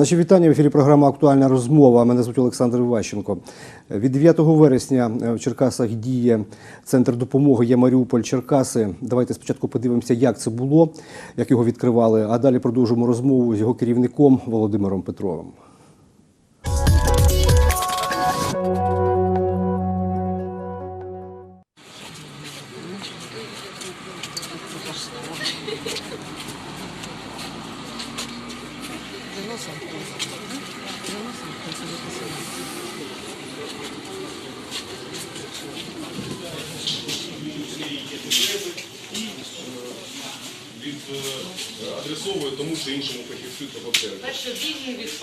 Наші вітання в ефірі програма Актуальна розмова. Мене звуть Олександр Ващенко. Від 9 вересня е, в Черкасах діє центр допомоги «Я Маріуполь Черкаси. Давайте спочатку подивимося, як це було, як його відкривали, а далі продовжимо розмову з його керівником Володимиром Петровим.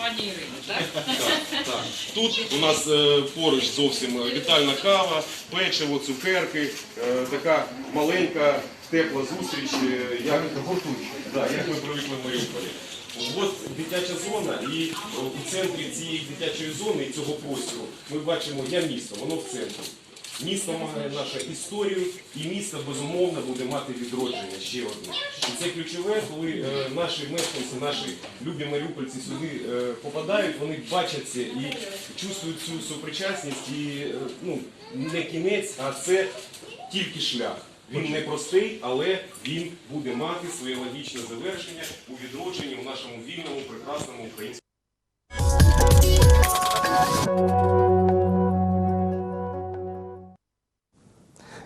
Пані так? Так, так. Тут у нас е, поруч зовсім е, вітальна кава, печиво, цукерки, е, така маленька тепла зустріч, е, як, да, як ми привикли в Маріуполі. От дитяча зона, і е, у центрі цієї дитячої зони і цього простору ми бачимо я місто, воно в центрі. Місто має нашу історію, і місто безумовно буде мати відродження ще одне. І це ключове, коли е, наші мешканці, наші любі маріупольці сюди е, попадають, вони бачать це і чувствують цю супричасність. І е, ну, не кінець, а це тільки шлях. Він не простий, але він буде мати своє логічне завершення у відродженні в нашому вільному, прекрасному українському.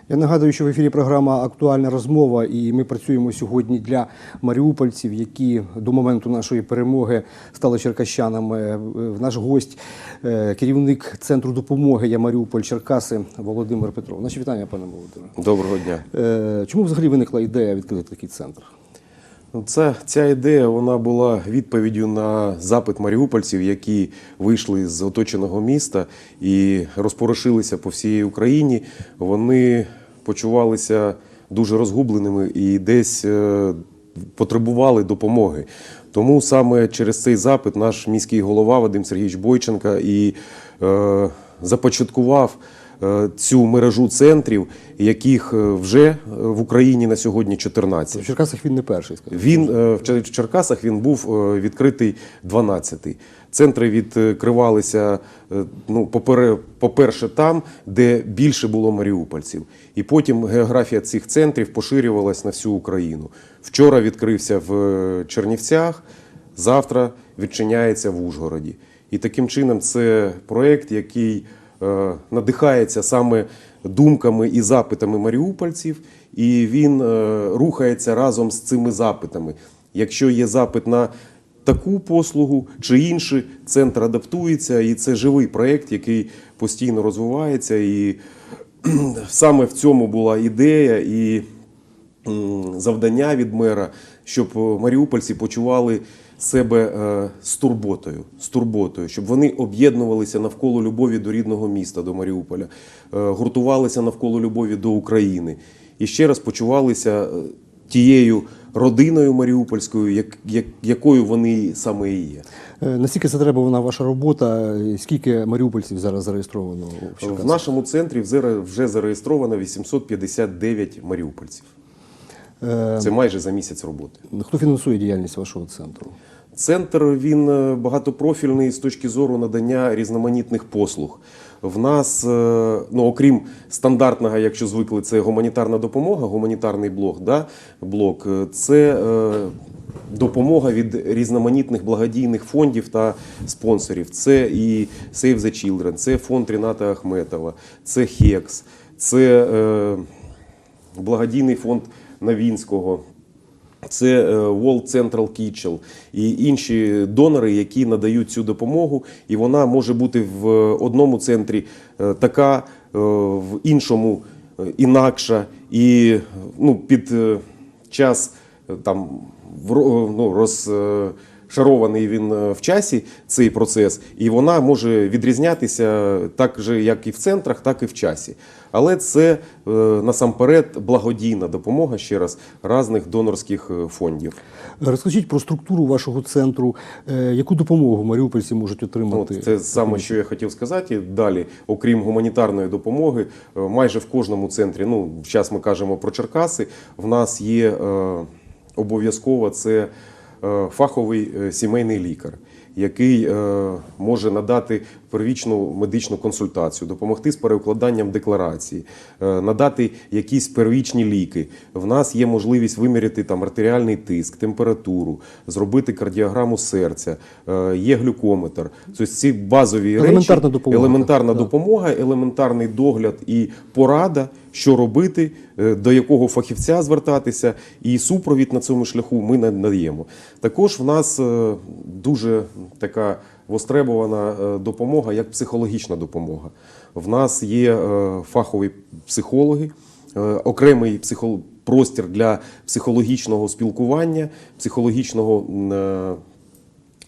Я нагадую, що в ефірі програма Актуальна розмова, і ми працюємо сьогодні для маріупольців, які до моменту нашої перемоги стали черкащанами. Е, Наш гость, е, керівник центру допомоги Я Маріуполь Черкаси Володимир Петров. Наші вітання, пане Володимире. Доброго дня. Е, Чому взагалі виникла ідея відкрити такий центр? Це, ця ідея вона була відповіддю на запит маріупольців, які вийшли з оточеного міста і розпорошилися по всій Україні. Вони почувалися дуже розгубленими і десь е, потребували допомоги. Тому саме через цей запит наш міський голова Вадим Сергійович Бойченка і е, започаткував цю мережу центрів, яких е, вже е, в Україні на сьогодні 14. В Черкасах він не перший, скажімо. Він е, в Чер- Черкасах він був е, відкритий 12-й. Центри відкривалися, е, ну, по-перше, там, де більше було маріупольців. І потім географія цих центрів поширювалась на всю Україну. Вчора відкрився в е, Чернівцях, завтра відчиняється в Ужгороді. І таким чином це проєкт, який е, надихається саме думками і запитами маріупольців, і він е, рухається разом з цими запитами. Якщо є запит на таку послугу чи інші, центр адаптується, і це живий проєкт, який постійно розвивається. І саме в цьому була ідея і завдання від мера, щоб е, маріупольці почували себе е, з турботою, з турботою, щоб вони об'єднувалися навколо любові до рідного міста, до Маріуполя, е, гуртувалися навколо любові до України і ще раз почувалися е, тією родиною маріупольською, як, як, якою вони саме і є. Наскільки вона ваша робота? Скільки маріупольців зараз зареєстровано в В нашому центрі вже зареєстровано 859 маріупольців. Е, Це майже за місяць роботи. Хто фінансує діяльність вашого центру? Центр він е, багатопрофільний з точки зору надання різноманітних послуг. В нас, е, ну окрім стандартного, якщо звикли, це гуманітарна допомога, гуманітарний блок, да, блок, е, це допомога від різноманітних благодійних фондів та спонсорів. Це і Save the Children, це фонд Ріната Ахметова, це ХЕКС, це благодійний фонд Новінського. Це е, World Central Kitchen і інші донори, які надають цю допомогу, і вона може бути в одному центрі е, така, е, в іншому е, інакша. І ну, під е, час е, там в ро- розшарований він е, в часі цей процес, і вона може відрізнятися так же, як і в центрах, так і в часі. Але це е, насамперед благодійна допомога ще раз різних донорських е, фондів. Розкажіть про структуру вашого центру. Яку допомогу маріупольці можуть отримати? От це саме, що я хотів сказати. Далі, окрім гуманітарної допомоги, майже в кожному центрі, ну зараз ми кажемо про Черкаси, в нас є обов'язково це фаховий е, сімейний лікар, який е, може надати первічну медичну консультацію, допомогти з переукладанням декларації, е, надати якісь первічні ліки. В нас є можливість виміряти там артеріальний тиск, температуру, зробити кардіограму серця, е, є глюкометр. Тобто ці базові Елементарна речі, допомога. елементарна Да. допомога, елементарний догляд і порада, що робити, до якого фахівця звертатися, і супровід на цьому шляху ми надаємо. Також в нас дуже така востребована е, допомога, як психологічна допомога. В нас є е, фахові психологи, е, окремий психо- простір для психологічного спілкування, психологічного.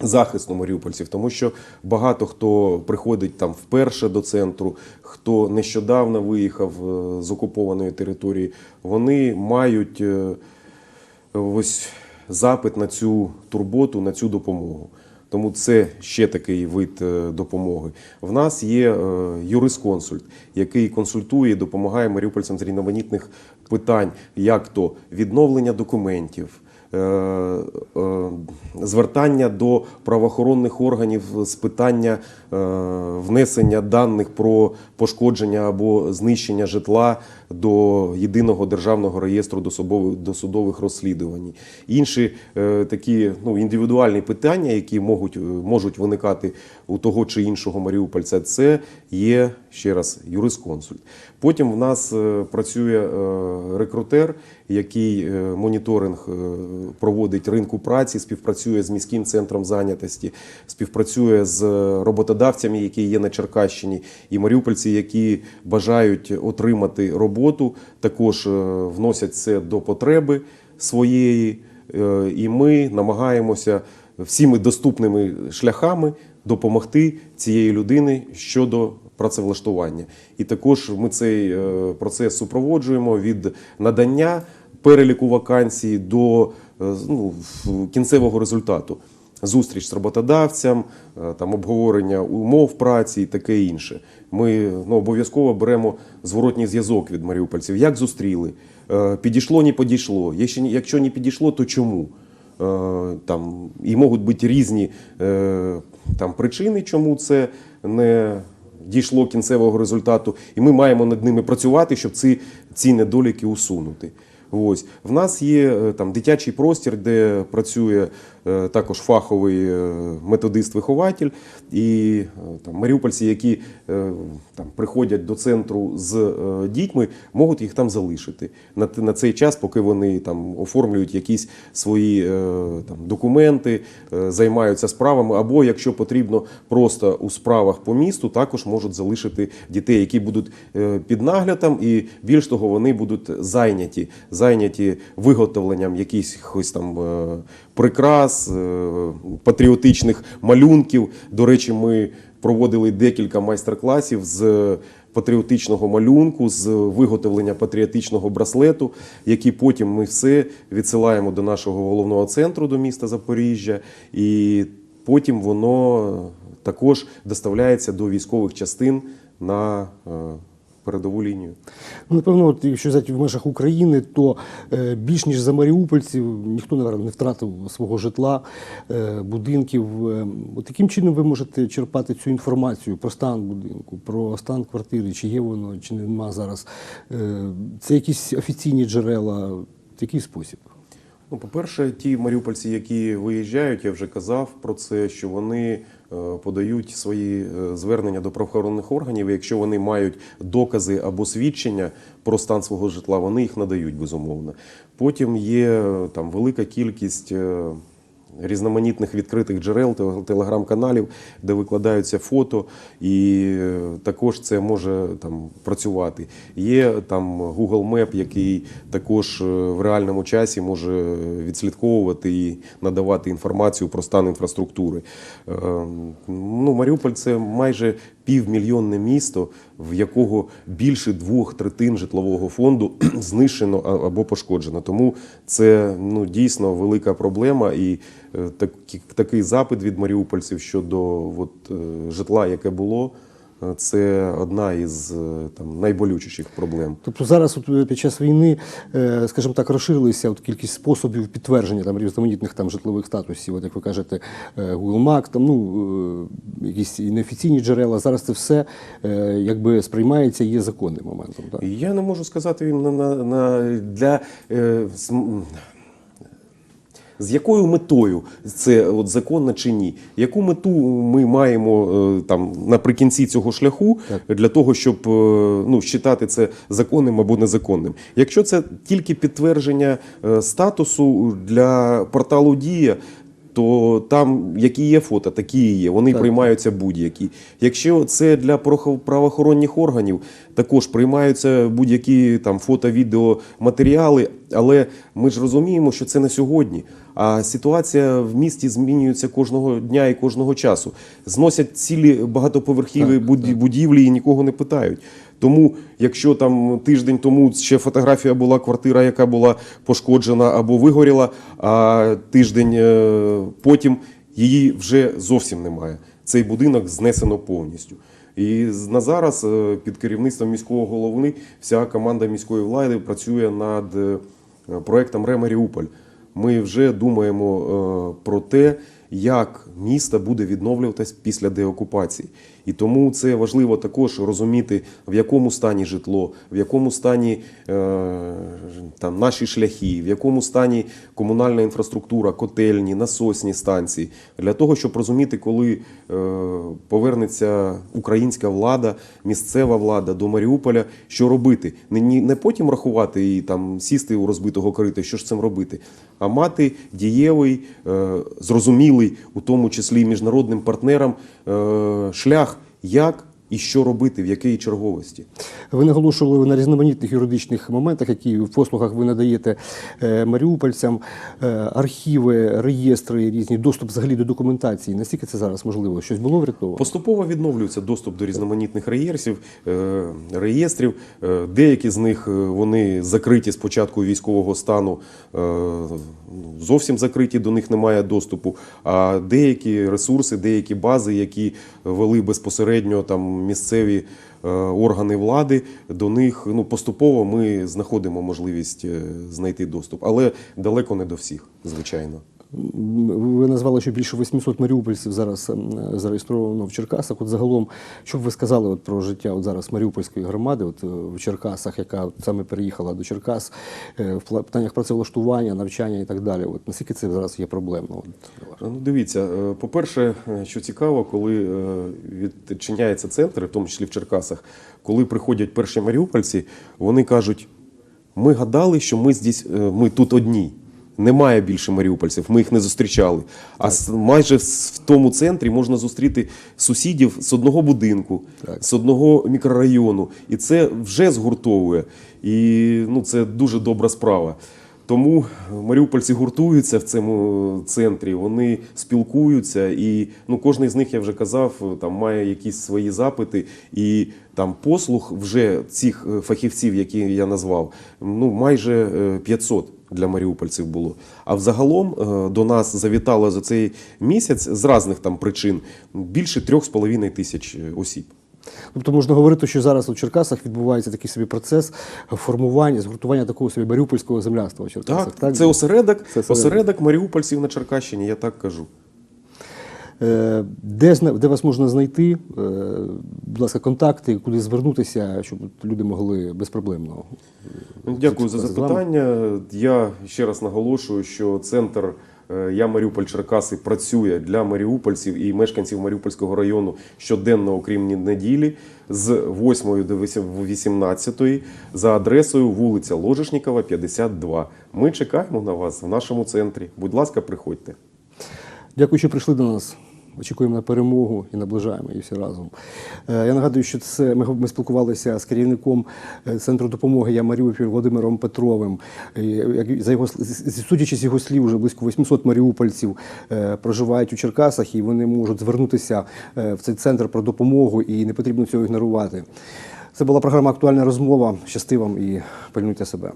захисту маріупольців, тому що багато хто приходить там вперше до центру, хто нещодавно виїхав з окупованої території, вони мають ось запит на цю турботу, на цю допомогу. Тому це ще такий вид е, допомоги. В нас є е, юрисконсульт, який консультує і допомагає маріупольцям з різноманітних питань, як то відновлення документів, е, звертання до правоохоронних органів з питання внесення даних про пошкодження або знищення житла до єдиного державного реєстру досудових, розслідувань. Інші е, такі ну, індивідуальні питання, які можуть, можуть виникати у того чи іншого маріупольця, це є ще раз юрисконсульт. Потім в нас е, працює е, рекрутер, який е, моніторинг е, проводить ринку праці, співпрацює з міським центром зайнятості, співпрацює з роботодавцями, які є на Черкащині, і маріупольці, які бажають отримати роботу, також е, вносять це до потреби своєї, Е, і ми намагаємося всіми доступними шляхами допомогти цієї людини щодо працевлаштування. І також ми цей е, процес супроводжуємо від надання переліку вакансій до ну, кінцевого результату. Зустріч з роботодавцем, е, там обговорення умов праці і таке інше. Ми ну, обов'язково беремо зворотній зв'язок від маріупольців. Як зустріли? Е, Підійшло, не підійшло. Якщо не- підійшло, то чому? Е, Там, і можуть бути різні там, причини, чому це не дійшло кінцевого результату. І ми маємо над ними працювати, щоб ці, ці недоліки усунути. Ось в нас є там дитячий простір, де працює також фаховий е, методист-вихователь, і е, там маріупольці, які е, там приходять до центру з е, дітьми, можуть їх там залишити. На, на цей час, поки вони там оформлюють якісь свої е, там документи, е, займаються справами, або якщо потрібно просто у справах по місту, також можуть залишити дітей, які будуть е, під наглядом, і більш того, вони будуть зайняті, зайняті виготовленням якихось там е, прикрас, е, патріотичних малюнків. До речі, ми проводили декілька майстер-класів з патріотичного малюнку, з виготовлення патріотичного браслету, який потім ми все відсилаємо до нашого головного центру до міста Запоріжжя, і потім воно також доставляється до військових частин на е, передову лінію. Ну, напевно, от, якщо взяти в межах України, то е, більш ніж за маріупольців ніхто напевно, не втратив свого житла, е, будинків. Е, От яким чином ви можете черпати цю інформацію про стан будинку, про стан квартири, чи є воно, чи нема зараз? Е, це якісь офіційні джерела, в який спосіб? Ну, по-перше, ті маріупольці, які виїжджають, я вже казав про це, що вони подають свої е, звернення до правоохоронних органів. і Якщо вони мають докази або свідчення про стан свого житла, вони їх надають безумовно. Потім є е, там велика кількість. Різноманітних відкритих джерел, телеграм-каналів, де викладаються фото, і е, також це може там працювати. Є там Google Map, який також е, в реальному часі може відслідковувати і надавати інформацію про стан інфраструктури. Е, Ну, Маріуполь це майже півмільйонне місто, в якого більше двох третин житлового фонду знищено або пошкоджено. Тому це ну, дійсно велика проблема і так, такий запит від маріупольців щодо от, е, житла, яке було, е, е, це одна із е, там найболючіших проблем. Тобто зараз от, е, під час війни, е, скажімо так, розширилися от кількість способів підтвердження там різноманітних там житлових статусів, от як ви кажете, Google Mac, там ну якісь неофіційні джерела. Зараз це все якби сприймається і є законним моментом. Так? Я не можу сказати на, на, на для е, з, якою метою це от законно чи ні? Яку мету ми маємо е, там наприкінці цього шляху для того, щоб е, ну вважати це законним або незаконним? Якщо це тільки підтвердження е, статусу для порталу Дія. То там які є фото, такі і є. Вони приймаються будь-які. Якщо це для правоохоронних органів, також приймаються будь-які там фото, відео, матеріали. Але ми ж розуміємо, що це на сьогодні. А ситуація в місті змінюється кожного дня і кожного часу. Зносять цілі багатоповерхіві буд- будівлі і нікого не питають. Тому, якщо там тиждень тому ще фотографія була квартира, яка була пошкоджена або вигоріла, а тиждень е, потім її вже зовсім немає. Цей будинок знесено повністю. І на зараз е, під керівництвом міського голови вся команда міської влади працює над е, проектом Ре Маріуполь. Ми вже думаємо про те, як місто буде відновлюватись після деокупації. І тому це важливо також розуміти, в якому стані житло, в якому стані е, там, наші шляхи, в якому стані комунальна інфраструктура, котельні, насосні станції, для того, щоб розуміти, коли е, повернеться українська влада, місцева влада до Маріуполя, що робити. Не, потім рахувати і там сісти у розбитого корита, що ж цим робити, а мати дієвий, е, зрозумілий, у тому числі і міжнародним партнерам, е, шлях, як і що робити, в якій черговості. Ви наголошували на різноманітних юридичних моментах, які в послугах ви надаєте е, маріупольцям, е, архіви, реєстри різні, доступ взагалі до документації. Наскільки це зараз можливо? Щось було врятовано? Поступово відновлюється доступ до різноманітних реєстрів. е, реєстрів. Е, Деякі з них вони закриті з початку військового стану, зовсім закриті, до них немає доступу. А деякі ресурси, деякі бази, які вели безпосередньо там місцеві е, органи влади, до них ну поступово ми знаходимо можливість е, знайти доступ, але далеко не до всіх, звичайно. Ви назвали, що більше 800 маріупольців зараз ем, зареєстровано в Черкасах. От загалом, що б ви сказали от про життя от зараз маріупольської громади, от е, в Черкасах, яка саме переїхала до Черкас е, в питаннях працевлаштування, навчання і так далі. От наскільки це зараз є проблемно? От. Ну, дивіться, е, по-перше, що цікаво, коли відчиняється центр, в тому числі в Черкасах, коли приходять перші маріупольці, вони кажуть: ми гадали, що ми здесь, ми тут одні. Немає більше маріупольців, ми їх не зустрічали. А с- майже в тому центрі можна зустріти сусідів з одного будинку, з одного мікрорайону. І це вже згуртовує. І ну, це дуже добра справа. Тому маріупольці гуртуються в цьому центрі, вони спілкуються, і ну, кожен з них, я вже казав, там має якісь свої запити, і там послуг вже цих е, фахівців, які я назвав, ну майже е, 500 для маріупольців було. А взагалом е, до нас завітало за цей місяць з різних там причин більше 3,5 тисяч е, осіб. Тобто можна говорити, що зараз у Черкасах відбувається такий собі процес формування, згуртування такого собі маріупольського земляства у Черкасах. Так, це осередок, Це осередок. осередок маріупольців на Черкащині, я так кажу. Е, Де, де вас можна знайти? Е, Будь ласка, контакти, куди звернутися, щоб люди могли безпроблемно. Ну, Дякую за запитання. Я ще раз наголошую, що центр е, Я Маріуполь Черкаси працює для маріупольців і мешканців Маріупольського району щоденно, окрім неділі, з 8 до 18 за адресою вулиця Ложешнікова, 52. Ми чекаємо на вас в нашому центрі. Будь ласка, приходьте. Дякую, що прийшли до нас. Очікуємо на перемогу і наближаємо її всі разом. Е, Я нагадую, що це ми, ми спілкувалися з керівником е, центру допомоги Я Маріуполь Володимиром Петровим. За його судячи з його слів, вже близько 800 маріупольців е, проживають у Черкасах і вони можуть звернутися в цей центр про допомогу і не потрібно цього ігнорувати. Це була програма Актуальна розмова. Щасти вам і пильнуйте себе.